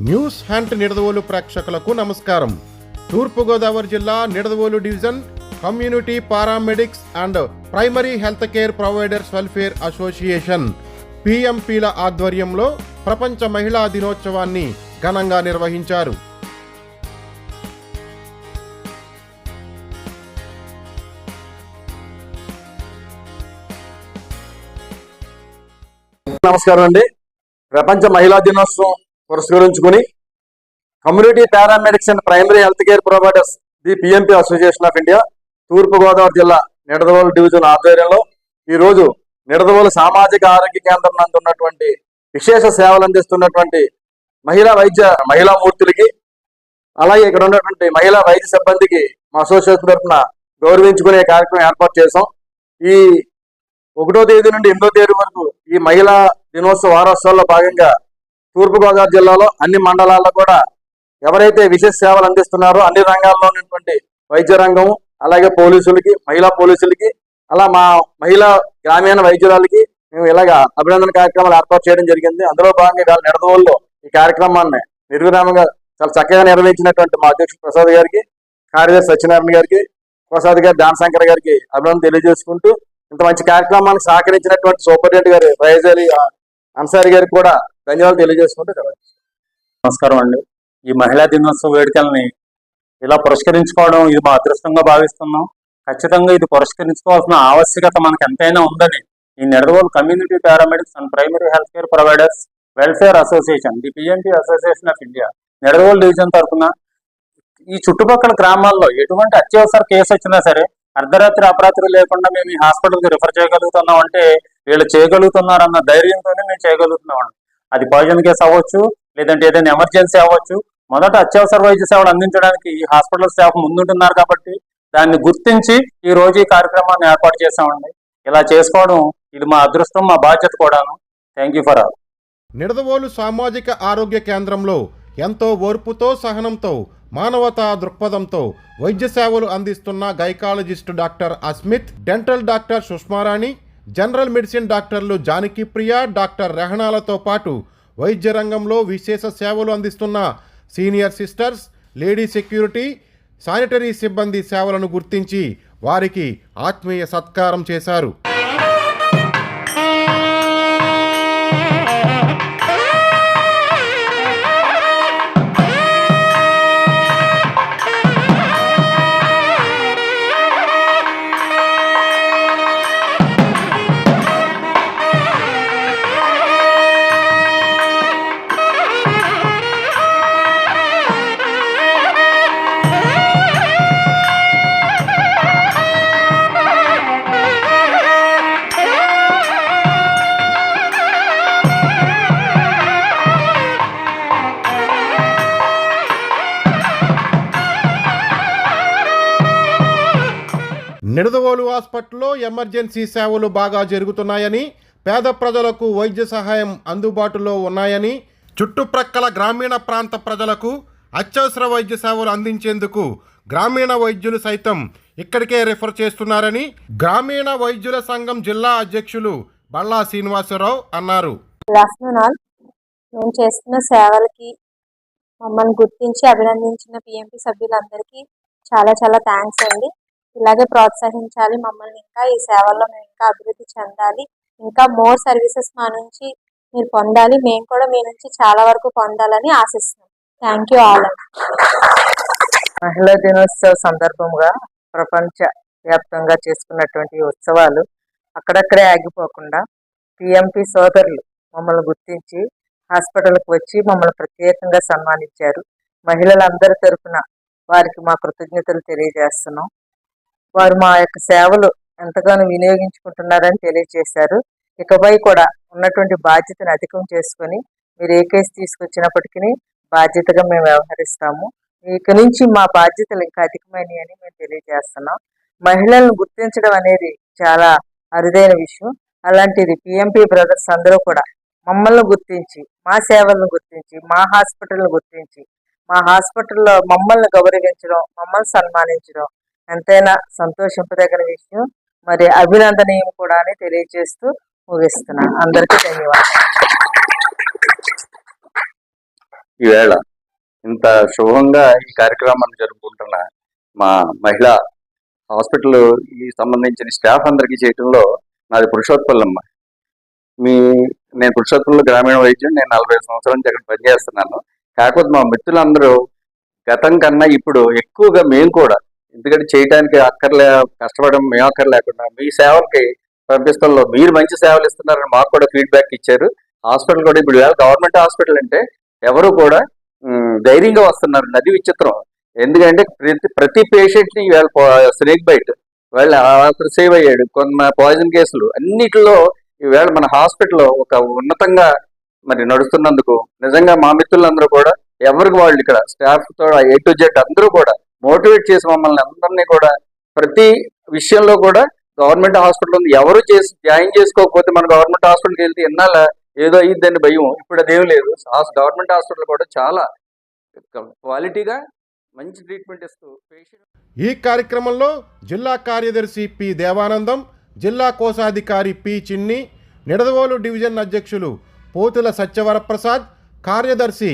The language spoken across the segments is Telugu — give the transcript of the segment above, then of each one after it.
న్యూస్ హంట్ నిడదవోలు ప్రేక్షకులకు నమస్కారం. తూర్పుగోదావరి జిల్లా Nidadavolu division community paramedics and primary health care providers welfare association పిఎంపీల ఆధ్వర్యంలో ప్రపంచ మహిళా దినోత్సవాన్ని ఘనంగా నిర్వహించారు. నమస్కారం అండి. ప్రపంచ మహిళా దినోత్సవం పురస్కరించుకుని community paramedics and primary health care providers the PMP association of India Thoorpu Godavari జిల్లా నిడదవోలు డివిజన్ ఆధ్వర్యంలో ఈరోజు నిడదవోలు సామాజిక ఆరోగ్య కేంద్రం నందు ఉన్నటువంటి విశేష సేవలు అందిస్తున్నటువంటి మహిళా వైద్య మహిళా మూర్తులకి అలాగే ఇక్కడ ఉన్నటువంటి మహిళా వైద్య సిబ్బందికి మా అసోసియేషన్ తరఫున గౌరవించుకునే కార్యక్రమం ఏర్పాటు చేశాం. ఈ ఒకటో తేదీ నుండి ఎనిమిదో తేదీ వరకు ఈ మహిళా దినోత్సవ వారోత్సవాల్లో భాగంగా తూర్పుగోదావరి జిల్లాలో అన్ని మండలాల్లో కూడా ఎవరైతే విశేష సేవలు అందిస్తున్నారో అన్ని రంగాల్లో ఉన్నటువంటి వైద్య రంగం అలాగే పోలీసులకి మహిళా పోలీసులకి అలా మా మహిళా గ్రామీణ వైద్యురాలకి మేము ఇలాగ అభినందన కార్యక్రమాలు ఏర్పాటు చేయడం జరిగింది. అందులో భాగంగా వాళ్ళ నిడదవోల్లో ఈ కార్యక్రమాన్ని నిర్విరామంగా చాలా చక్కగా నిర్వహించినటువంటి మా అధ్యక్షుడు ప్రసాద్ గారికి కార్యదర్శి సత్యనారాయణ గారికి ప్రసాద్ గారి దానశంకర్ గారికి అభినందన తెలియజేసుకుంటూ ఇంత మంచి కార్యక్రమానికి సహకరించినటువంటి సూపరింటెండెంట్ గారు వైజాలి అన్సారి గారికి కూడా ధన్యవాదాలు తెలియజేసుకుంటే కదా నమస్కారం అండి. ఈ మహిళా దినోత్సవ వేడుకల్ని ఇలా పురస్కరించుకోవడం ఇది మా అదృష్టంగా భావిస్తున్నాం. ఖచ్చితంగా ఇది పురస్కరించుకోవాల్సిన ఆవశ్యకత మనకు ఎంతైనా ఉందని ఈ Nidadavolu community paramedics and primary health care providers welfare association the PNT association of India Nidadavolu division తరఫున ఈ చుట్టుపక్కల గ్రామాల్లో ఎటువంటి అత్యవసర కేసు వచ్చినా సరే అర్ధరాత్రి అపరాత్రి లేకుండా మేము ఈ హాస్పిటల్కి రిఫర్ చేయగలుగుతున్నాం అంటే వీళ్ళు చేయగలుగుతున్నారన్న ధైర్యంతోనే మేము చేయగలుగుతున్నాం అది పాయిజన్ కేసు అవ్వచ్చు లేదంటే ఏదైనా ఎమర్జెన్సీ అవ్వచ్చు. మొదట అత్యవసర వైద్య సేవలు అందించడానికి ఈ హాస్పిటల్ స్టాఫ్ ముందుంటున్నారు కాబట్టి దాన్ని గుర్తించి ఈ రోజు ఈ కార్యక్రమాన్ని ఏర్పాటు చేశామండి. ఇలా చేసుకోవడం ఇది మా అదృష్టం మా బాధ్యత కూడాను. Thank you for all Nidadavolu సామాజిక ఆరోగ్య కేంద్రంలో ఎంతో ఓర్పుతో సహనంతో మానవతా దృక్పథంతో వైద్య సేవలు అందిస్తున్న gynaecologist doctor Asmith dental doctor Sushmarani general medicine డాక్టర్లు జానకి ప్రియ డాక్టర్ రెహనాలతో పాటు వైద్య రంగంలో విశేష సేవలు అందిస్తున్న senior sisters lady security sanitary సిబ్బంది సేవలను గుర్తించి వారికి ఆత్మీయ సత్కారం చేశారు. నిడదవోలు హాస్పిటల్లో ఎమర్జెన్సీ సేవలు బాగా జరుగుతున్నాయని పేద ప్రజలకు వైద్య సహాయం అందుబాటులో ఉన్నాయని చుట్టుప్రక్కల గ్రామీణ ప్రాంత ప్రజలకు అత్యవసర వైద్య సేవలు అందించేందుకు గ్రామీణ వైద్యులు సైతం ఇక్కడికే రిఫర్ చేస్తున్నారని గ్రామీణ వైద్యుల సంఘం జిల్లా అధ్యక్షులు బళ్ళా శ్రీనివాసరావు అన్నారు. మేము చేస్తున్న సేవలకి మమ్మల్ని గుర్తించి అభినందించిన పిఎంపి సభ్యులందరికీ చాలా చాలా థ్యాంక్స్ అండి. ఇలాగే ప్రోత్సహించాలి మమ్మల్ని ఇంకా ఈ సేవల్లో మేము ఇంకా అభివృద్ధి చెందాలి. ఇంకా మోర్ సర్వీసెస్ మా నుంచి మీరు పొందాలి. మేము కూడా మీ నుంచి చాలా వరకు పొందాలని ఆశిస్తున్నాం. థ్యాంక్ యూ ఆల్ మహిళా దినోత్సవ సందర్భంగా ప్రపంచ వ్యాప్తంగా చేసుకున్నటువంటి ఉత్సవాలు అక్కడక్కడే ఆగిపోకుండా పిఎంపి సోదరులు మమ్మల్ని గుర్తించి హాస్పిటల్కి వచ్చి మమ్మల్ని ప్రత్యేకంగా సన్మానించారు. మహిళలందరి తరఫున వారికి మా కృతజ్ఞతలు తెలియజేస్తున్నాం. వారు మా యొక్క సేవలు ఎంతగానో వినియోగించుకుంటున్నారని తెలియజేశారు. ఇకపై కూడా ఉన్నటువంటి బాధ్యతను అధికం చేసుకొని మీరు ఏ కేసు తీసుకొచ్చినప్పటికీ బాధ్యతగా మేము వ్యవహరిస్తాము. ఇక నుంచి మా బాధ్యతలు ఇంకా అధికమైనవి అని మేము తెలియజేస్తున్నాం. మహిళలను గుర్తించడం అనేది చాలా అరుదైన విషయం. అలాంటిది పిఎంపి బ్రదర్స్ అందరూ కూడా మమ్మల్ని గుర్తించి మా సేవలను గుర్తించి మా హాస్పిటల్ని గుర్తించి మా హాస్పిటల్లో మమ్మల్ని గౌరవించడం మమ్మల్ని సన్మానించడం ఎంతైనా సంతోషింపదగిన విషయం. మరి అభినందనీయం కూడా అని తెలియజేస్తూ ముగిస్తున్నా. అందరికీ ధన్యవాదాలు. ఈవేళ ఇంత శుభంగా ఈ కార్యక్రమాన్ని జరుపుకుంటున్న మా మహిళా హాస్పిటల్ ఈ సంబంధించిన స్టాఫ్ అందరికీ చేయటంలో నాది పురుషోత్పల్లమ్మ మీ నేను పురుషోత్పల్లో గ్రామీణ వైద్యం నేను నలభై సంవత్సరాల నుంచి అక్కడ పనిచేస్తున్నాను. కాకపోతే మా మిత్రులందరూ గతం కన్నా ఇప్పుడు ఎక్కువగా మేము కూడా ఎందుకంటే చేయడానికి అక్కర్లే కష్టపడడం మేము అక్కర్ లేకుండా మీ సేవలకి పంపిస్తాల్లో మీరు మంచి సేవలు ఇస్తున్నారని మాకు కూడా ఫీడ్బ్యాక్ ఇచ్చారు. హాస్పిటల్ కూడా ఇప్పుడు గవర్నమెంట్ హాస్పిటల్ అంటే ఎవరు కూడా ధైర్యంగా వస్తున్నారు. నది విచిత్రం. ఎందుకంటే ప్రతి ప్రతి పేషెంట్ని స్నేక్ బైట్. వాళ్ళు అక్కడ సేవ్ అయ్యాడు. కొన్ని పాయిజన్ కేసులు అన్నిటిలో ఈవేళ మన హాస్పిటల్ ఒక ఉన్నతంగా మరి నడుస్తున్నందుకు నిజంగా మా మిత్రులందరూ కూడా ఎవరికి వాళ్ళు ఇక్కడ స్టాఫ్తో ఏ టు జెడ్ అందరూ కూడా మోటివేట్ చేసి మమ్మల్ని అందరినీ కూడా ప్రతి విషయంలో కూడా గవర్నమెంట్ హాస్పిటల్ ఉంది. ఎవరు చేసి జాయిన్ చేసుకోకపోతే మన గవర్నమెంట్ హాస్పిటల్కి వెళ్తే ఎన్నాళ్ళ ఏదో అయ్యిద్దని భయం. ఇప్పుడు అదేం లేదు. గవర్నమెంట్ హాస్పిటల్ కూడా చాలా క్వాలిటీగా మంచి ట్రీట్మెంట్ ఇస్తూ పేషెంట్ ఈ కార్యక్రమంలో జిల్లా కార్యదర్శి పి దేవానందం జిల్లా కోశాధికారి పి చిన్ని నిడదవోలు డివిజన్ అధ్యక్షులు పోతుల సత్యవరప్రసాద్ కార్యదర్శి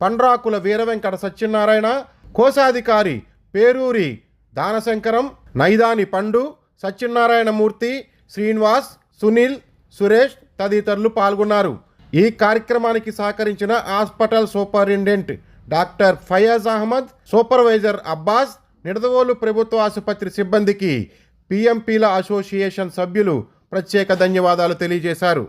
పండ్రాకుల వీరవెంకట సత్యనారాయణ కోశాధికారి పేరూరి దానశంకరం నైదాని పండు సత్యనారాయణమూర్తి శ్రీనివాస్ సునీల్ సురేష్ తదితరులు పాల్గొన్నారు. ఈ కార్యక్రమానికి సహకరించిన hospital superintendent doctor Fayaz Ahmed supervisor Abbas Nidadavolu ప్రభుత్వ ఆసుపత్రి సిబ్బందికి పిఎంపీల అసోసియేషన్ సభ్యులు ప్రత్యేక ధన్యవాదాలు తెలియజేశారు.